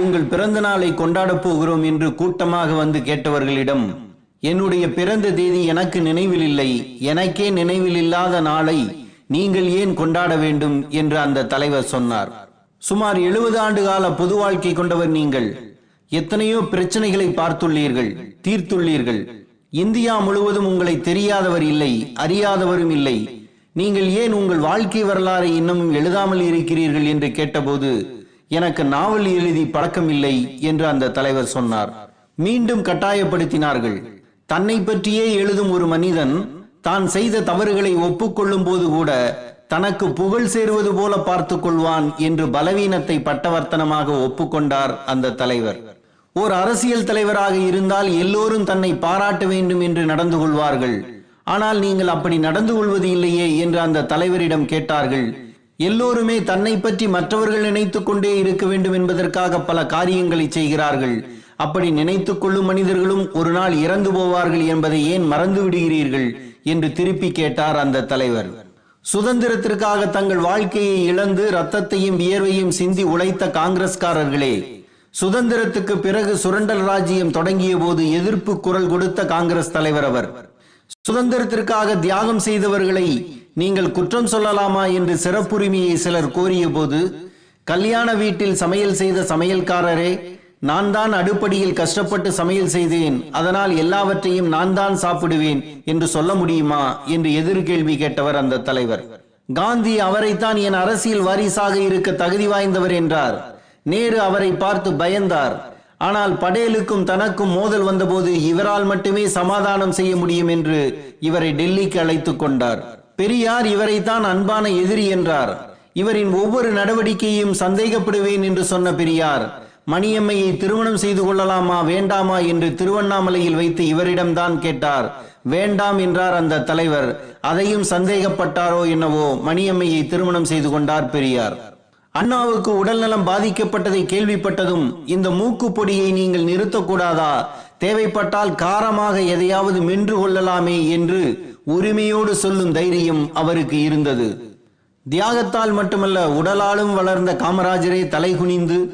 உங்கள் பிறந்த நாளை கொண்டாடப் போகிறோம் என்று கூட்டமாக வந்து கேட்டவர்களிடம் என்னுடைய பிறந்த தேதி எனக்கு நினைவில் இல்லை எனக்கே நினைவில் இல்லாத நாளை நீங்கள் ஏன் கொண்டாட வேண்டும்? என்று அந்த தலைவர் சொன்னார். சுமார் எழுபது ஆண்டு கால பொது வாழ்க்கை கொண்டவர் நீங்கள். எத்தனையோ பிரச்சனைகளை பார்த்துள்ளீர்கள் தீர்த்துள்ளீர்கள். இந்தியா முழுவதும் உங்களை தெரியாதவர் இல்லை அறியாதவரும் இல்லை. நீங்கள் ஏன் உங்கள் வாழ்க்கை வரலாறை இன்னமும் எழுதாமல் இருக்கிறீர்கள்? என்று கேட்டபோது எனக்கு நாவல் எழுதி பழக்கமில்லை என்று அந்த தலைவர் சொன்னார். மீண்டும் கட்டாயப்படுத்தினார்கள். தன்னை பற்றியே எழுதும் ஒரு மனிதன் தான் செய்த தவறுகளை ஒப்புக்கொள்ளும் போது கூட தனக்கு புகழ் சேருவது போல பார்த்துக் கொள்வான் என்று பலவீனத்தை பட்டவர்த்தனமாக ஒப்புக்கொண்டார் அந்த தலைவர். ஓர் அரசியல் தலைவராக இருந்தால் எல்லோரும் தன்னை பாராட்ட வேண்டும் என்று நடந்து கொள்வார்கள். ஆனால் நீங்கள் அப்படி நடந்து கொள்வது இல்லையே என்று அந்த தலைவரிடம் கேட்டார்கள். எல்லோருமே தன்னை பற்றி மற்றவர்கள் நினைத்துக் கொண்டே இருக்க வேண்டும் என்பதற்காக பல காரியங்களை செய்கிறார்கள். அப்படி நினைத்துக் கொள்ளும் மனிதர்களும் ஒரு நாள் இறந்து போவார்கள் என்பதை ஏன் மறந்து விடுகிறீர்கள்? என்று திருப்பி கேட்டார் அந்த தலைவர். சுதந்திரத்திற்காக தங்கள் வாழ்க்கையை இழந்து ரத்தத்தையும் வியர்வையும் சிந்தி உழைத்த காங்கிரஸ்காரர்களே சுதந்திரத்துக்கு பிறகு சுரண்டல் ராஜ்யம் தொடங்கிய போது எதிர்ப்பு குரல் கொடுத்த காங்கிரஸ் தலைவர் அவர். சுதந்திரத்திற்காக தியாகம் செய்தவர்களை நீங்கள் குற்றம் சொல்லலாமா என்று சிறப்புரிமையை சிலர் கோரிய போது கல்யாண வீட்டில் சமையல் செய்த சமையல்காரரே நான் தான் அடுப்படியில் கஷ்டப்பட்டு சமையல் செய்தேன். அதனால் எல்லாவற்றையும் நான் தான் சாப்பிடுவேன் என்று சொல்ல முடியுமா? என்று எதிர்கேள்வி கேட்டவர் அந்த தலைவர். காந்தி அவரைத்தான் என் அரசியல் வாரிசாக இருக்க தகுதி வாய்ந்தவர் என்றார். நேரு அவரை பார்த்து பயந்தார். ஆனால் படேலுக்கும் தனக்கும் மோதல் வந்தபோது இவரால் மட்டுமே சமாதானம் செய்ய முடியும் என்று இவரை டெல்லிக்கு அழைத்துக் கொண்டார். பெரியார் இவரைத்தான் அன்பான எதிரி என்றார். இவரின் ஒவ்வொரு நடவடிக்கையும் சந்தேகப்படுவேன் என்று சொன்ன பெரியார் மணியம்மையை திருமணம் செய்து கொள்ளலாமா வேண்டாமா என்று திருவண்ணாமலையில் வைத்து இவரிடம்தான் கேட்டார். வேண்டாம் என்றார் அந்த தலைவர். அதையும் சந்தேகப்பட்டாரோ என்னவோ மணியம்மையை திருமணம் செய்து கொண்டார் பெரியார். அண்ணாவுக்கு உடல்நலம் பாதிக்கப்பட்டதை கேள்விப்பட்டதும் இந்த மூக்கு பொடியை நீங்கள் நிறுத்தக்கூடாதா? தேவைப்பட்டால் காரமாக எதையாவது மென்று கொள்ளலாமே என்று உரிமையோடு சொல்லும் தைரியம் அவருக்கு இருந்தது. தியாகத்தால் மட்டுமல்ல உடலாலும் வளர்ந்த காமராஜரே தலைகுனிந்து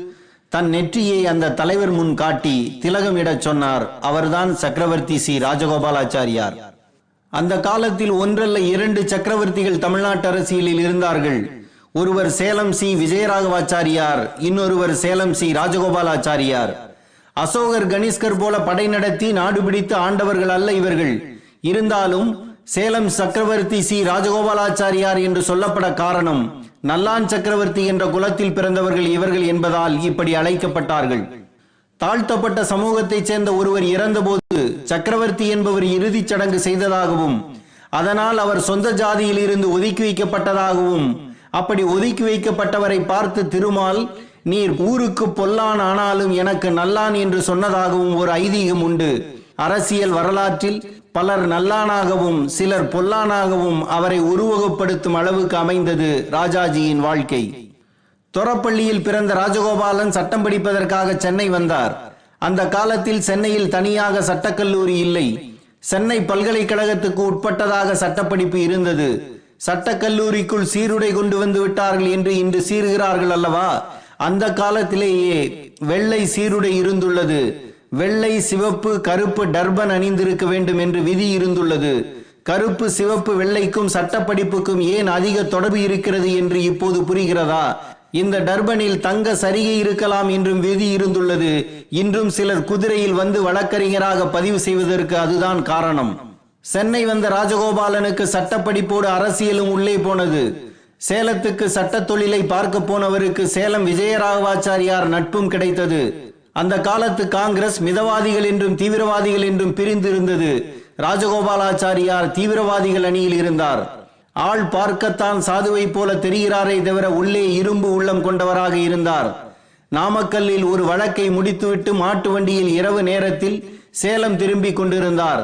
தன் நெற்றியை அந்த தலைவர் முன் காட்டி திலகம் இடச் சொன்னார். அவர்தான் சக்கரவர்த்தி சி. ராஜகோபாலாச்சாரியார். அந்த காலத்தில் ஒன்றல்ல இரண்டு சக்கரவர்த்திகள் தமிழ்நாட்டு அரசியலில் இருந்தார்கள். ஒருவர் சேலம் சி விஜயராகவாச்சாரியார் இன்னொருவர் சேலம் சி ராஜகோபாலாச்சாரியார். அசோகர் கணிஷ்கர் போல படை நடத்தி நாடு பிடித்து ஆண்டவர்கள் அல்ல இவர்கள். இருந்தாலும் சேலம் சக்கரவர்த்தி சி ராஜகோபாலாச்சாரியார் என்று சொல்லப்பட காரணம் நல்லான் சக்கரவர்த்தி என்ற குலத்தில் பிறந்தவர்கள் இவர்கள் என்பதால் இப்படி அழைக்கப்பட்டார்கள். தாழ்த்தப்பட்ட சமூகத்தைச் சேர்ந்த ஒருவர் இறந்தபோது சக்கரவர்த்தி என்பவர் இறுதிச் சடங்கு செய்ததாகவும் அதனால் அவர் சொந்த ஜாதியில் இருந்து ஒதுக்கி வைக்கப்பட்டதாகவும் அப்படி ஒதுக்கி வைக்கப்பட்டவரை பார்த்து திருமால் நீர் ஊருக்கு பொல்லான் ஆனாலும் எனக்கு நல்லான் என்று சொன்னதாகவும் ஒரு ஐதீகம் உண்டு. அரசியல் வரலாற்றில் பலர் நல்லானாகவும் சிலர் பொல்லானாகவும் அவரை உருவகப்படுத்தும் அளவுக்கு அமைந்தது ராஜாஜியின் வாழ்க்கை. தொரப்பள்ளியில் பிறந்த ராஜகோபாலன் சட்டம் படிப்பதற்காக சென்னை வந்தார். அந்த காலத்தில் சென்னையில் தனியாக சட்டக்கல்லூரி இல்லை. சென்னை பல்கலைக்கழகத்துக்கு உட்பட்டதாக சட்டப்படிப்பு இருந்தது. சட்டக்கல்லூரிக்குள் சீருடை கொண்டு வந்து விட்டார்கள் என்று இன்று சீருகிறார்கள் அல்லவா? அந்த காலத்திலேயே வெள்ளை சீருடை இருந்துள்ளது. வெள்ளை சிவப்பு கருப்பு டர்பன் அணிந்திருக்க வேண்டும் என்று விதி இருந்துள்ளது. கருப்பு சிவப்பு வெள்ளைக்கும் சட்டப்படிப்புக்கும் ஏன் அதிக தொடர்பு இருக்கிறது என்று இப்போது புரிகிறதா? இந்த டர்பனில் தங்க சரிகை இருக்கலாம் என்றும் விதி இருந்துள்ளது. இன்றும் சிலர் குதிரையில் வந்து வழக்கறிஞராக பதிவு செய்வதற்கு அதுதான் காரணம். சென்னை வந்த ராஜகோபாலனுக்கு சட்டப்படிப்போடு அரசியலும் உள்ளே போனது. சேலத்துக்கு சட்ட தொழிலை பார்க்க போனவருக்கு சேலம் விஜயராகவாச்சாரியார் நட்பும் கிடைத்தது. அந்த காலத்து காங்கிரஸ் மிதவாதிகள் என்றும் தீவிரவாதிகள் என்றும் பிரிந்திருந்தது. ராஜகோபாலாச்சாரியார் தீவிரவாதிகள் அணியில் இருந்தார். ஆள் பார்க்கத்தான் சாதுவை போல தெரிகிறாரே தவிர உள்ளே இரும்பு உள்ளம் கொண்டவராக இருந்தார். நாமக்கல்லில் ஒரு வழக்கை முடித்துவிட்டு மாட்டு வண்டியில் இரவு நேரத்தில் சேலம் திரும்பி கொண்டிருந்தார்.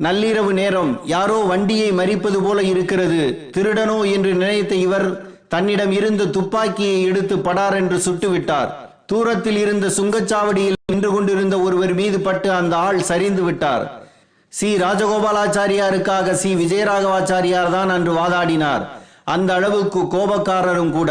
நள்ளிரவு நேரம் யாரோ வண்டியை மறிப்பது போல இருக்கிறது. திருடனோ என்று நினைத்த இவர் தன்னிடம் இருந்த துப்பாக்கியை எடுத்து படார் என்று சுட்டுவிட்டார். தூரத்தில் இருந்த சுங்கச்சாவடியில் நின்று கொண்டிருந்த ஒருவர் மீது பட்டு அந்த ஆள் சரிந்து விட்டார். சி. ராஜகோபாலாச்சாரியாருக்காக சி. விஜயராகவாச்சாரியார் தான் அன்று வாதாடினார். அந்த அளவுக்கு கோபக்காரரும் கூட.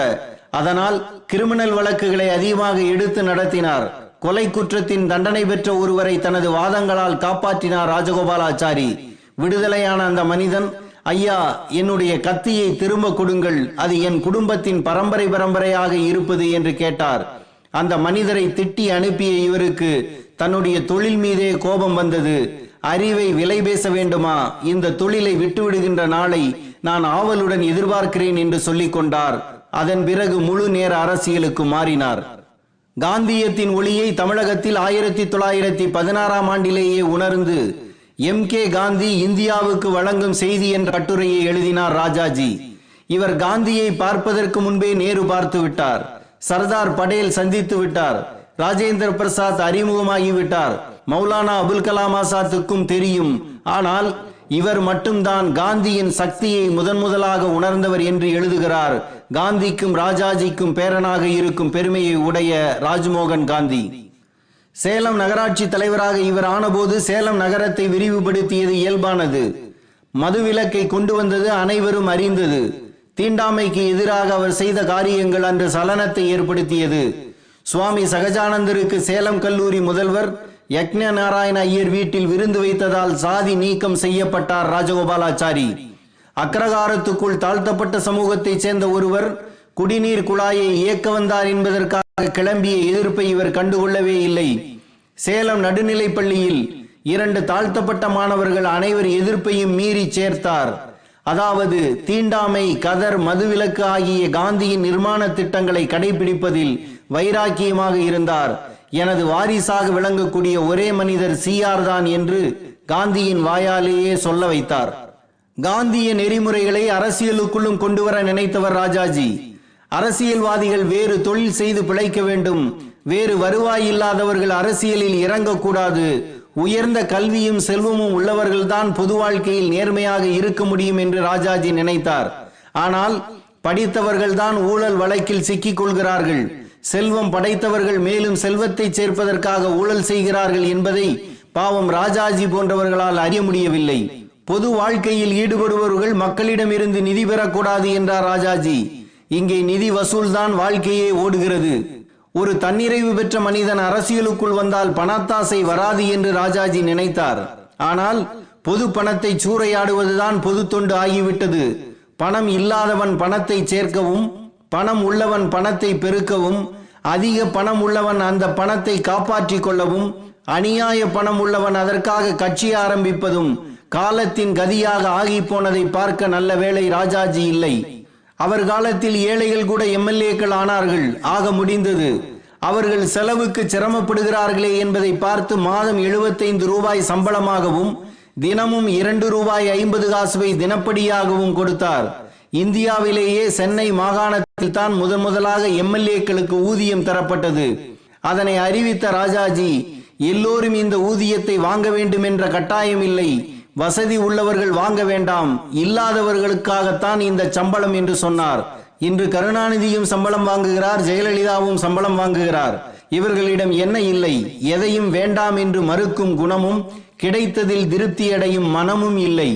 அதனால் கிரிமினல் வழக்குகளை அதிகமாக எடுத்து நடத்தினார். கொலை குற்றத்தின் தண்டனை பெற்ற ஒருவரை தனது வாதங்களால் காப்பாற்றினார் ராஜகோபாலாச்சாரி. விடுதலையான அந்த மனிதன் ஐயா என்னுடைய கத்தியை திரும்ப கொடுங்கள். அது என் குடும்பத்தின் பரம்பரை பரம்பரையாக இருப்பது என்று கேட்டார். அந்த மனிதரை திட்டி அனுப்பிய இவருக்கு தன்னுடைய தொழில் மீதே கோபம் வந்தது. அறிவை விலை பேச வேண்டுமா? இந்த தொழிலை விட்டுவிடுகின்ற நாளை நான் ஆவலுடன் எதிர்பார்க்கிறேன் என்று சொல்லிக் கொண்டார் அதன் பிறகு முழு நேர அரசியலுக்கு மாறினார். காந்தியத்தின் ஒளியை தமிழகத்தில் ஆயிரத்தி தொள்ளாயிரத்தி பதினாறாம் ஆண்டிலேயே உணர்ந்து எம் கே காந்தி இந்தியாவுக்கு வழங்கும் செய்தி என்ற கட்டுரையை எழுதினார் ராஜாஜி. இவர் காந்தியை பார்ப்பதற்கு முன்பே நேரு பார்த்து விட்டார். சர்தார் படேல் சந்தித்து விட்டார். ராஜேந்திர பிரசாத் அறிமுகமாகிவிட்டார் மௌலானா அபுல் கலாம் ஆசாத்துக்கும் தெரியும். ஆனால் இவர் மட்டும்தான் காந்தியின் சக்தியை முதன் முதலாக உணர்ந்தவர் என்று எழுதுகிறார். காந்திக்கும் ராஜாஜிக்கும் பேரனாக இருக்கும் பெருமையை உடைய ராஜ்மோகன் காந்தி. சேலம் நகராட்சி தலைவராக இவர் ஆனபோது சேலம் நகரத்தை விரிவுபடுத்தியது இயல்பானது. மதுவிலக்கை கொண்டு வந்தது அனைவரும் அறிந்தது. தீண்டாமைக்கு எதிராக அவர் செய்த காரியங்கள் அன்று சலனத்தை ஏற்படுத்தியது. சுவாமி சகஜானந்தருக்கு சேலம் கல்லூரி முதல்வர் யக்ஞ நாராயண ஐயர் வீட்டில் விருந்து வைத்ததால் சாதி நீக்கம் செய்யப்பட்டார் ராஜகோபாலாச்சாரி. அக்ரகாரத்துக்குள் தாழ்த்தப்பட்ட சமூகத்தைச் சேர்ந்த ஒருவர் குடிநீர் குழாயை இயக்க வந்தார் என்பதற்காக கிளம்பிய எதிர்ப்பை இவர் கண்டுகொள்ளவே இல்லை. சேலம் நடுநிலைப் பள்ளியில் இரண்டு தாழ்த்தப்பட்ட மாணவர்கள் அனைவர் எதிர்ப்பையும் மீறி சேர்த்தார். அதாவது தீண்டாமை கதர் மதுவிலக்கு ஆகிய காந்தியின் நிர்மாண திட்டங்களை கடைபிடிப்பதில் வைராக்கியமாக இருந்தார். எனது வாரிசாக விளங்கக்கூடிய ஒரே மனிதர் சிஆர் தான் என்று காந்தியின் வாயாலேயே சொல்ல வைத்தார். காந்திய நெறிமுறைகளை அரசியலுக்குள்ளும் கொண்டு வர நினைத்தவர் ராஜாஜி. அரசியல்வாதிகள் வேறு தொழில் செய்து பிழைக்க வேண்டும். வேறு வருவாய் இல்லாதவர்கள் அரசியலில் இறங்கக்கூடாது. உயர்ந்த கல்வியும் செல்வமும் உள்ளவர்கள்தான் பொது வாழ்க்கையில் நேர்மையாக இருக்க முடியும் என்று ராஜாஜி நினைத்தார். ஆனால் படித்தவர்கள்தான் ஊழல் வழக்கில் சிக்கிக் கொள்கிறார்கள். செல்வம் படைத்தவர்கள் மேலும் செல்வத்தை சேர்ப்பதற்காக ஊழல் செய்கிறார்கள் என்பதை பாவம் ராஜாஜி போன்றவர்களால் அறிய முடியவில்லை. பொது வாழ்க்கையில் ஈடுபடுபவர்கள் மக்களிடமிருந்து நிதி பெறக்கூடாது என்றார் ராஜாஜி. இங்கே நிதி வசூல்தான் வாழ்க்கையே ஓடுகிறது. ஒரு தன்னிறைவு பெற்ற மனிதன் அரசியலுக்குள் வந்தால் பணத்தாசை வராது என்று ராஜாஜி நினைத்தார். ஆனால் பொது பணத்தை சூறையாடுவதுதான் பொது தொண்டு ஆகிவிட்டது. பணம் இல்லாதவன் பணத்தை சேர்க்கவும் பணம் உள்ளவன் பணத்தை பெருக்கவும் அதிக பணம் உள்ளவன் அந்த பணத்தை காப்பாற்றிக் கொள்ளவும் அநியாய பணம் உள்ளவன் அதற்காக கட்சி ஆரம்பிப்பதும் காலத்தின் கதியாக ஆகி போனதை பார்க்க நல்ல வேளை ராஜாஜி இல்லை. அவர் காலத்தில் ஏழைகள் கூட எம்எல்ஏக்கள் ஆனார்கள். ஆக முடிந்தது. அவர்கள் செலவுக்கு சிரமப்படுகிறார்களே என்பதை பார்த்து மாதம் எழுபத்தைந்து ரூபாய் சம்பளமாகவும் தினமும் இரண்டு ரூபாய் ஐம்பது காசுவை தினப்படியாகவும் கொடுத்தார். இந்தியாவிலேயே சென்னை மாகாணத்தில் தான் முதன் முதலாக எம்எல்ஏக்களுக்கு ஊதியம் தரப்பட்டது. அதனை அறிவித்த ராஜாஜி எல்லோரும் இந்த ஊதியத்தை வாங்க வேண்டும் என்ற கட்டாயம் இல்லை. வசதி உள்ளவர்கள் வாங்க வேண்டாம். இல்லாதவர்களுக்காகத்தான் இந்த சம்பளம் என்று சொன்னார். இன்று கருணாநிதியும் சம்பளம் வாங்குகிறார் ஜெயலலிதாவும் சம்பளம் வாங்குகிறார். இவர்களிடம் என்ன இல்லை? எதையும் வேண்டாம் என்று மறுக்கும் குணமும் கிடைத்ததில் திருப்தியடையும் மனமும் இல்லை.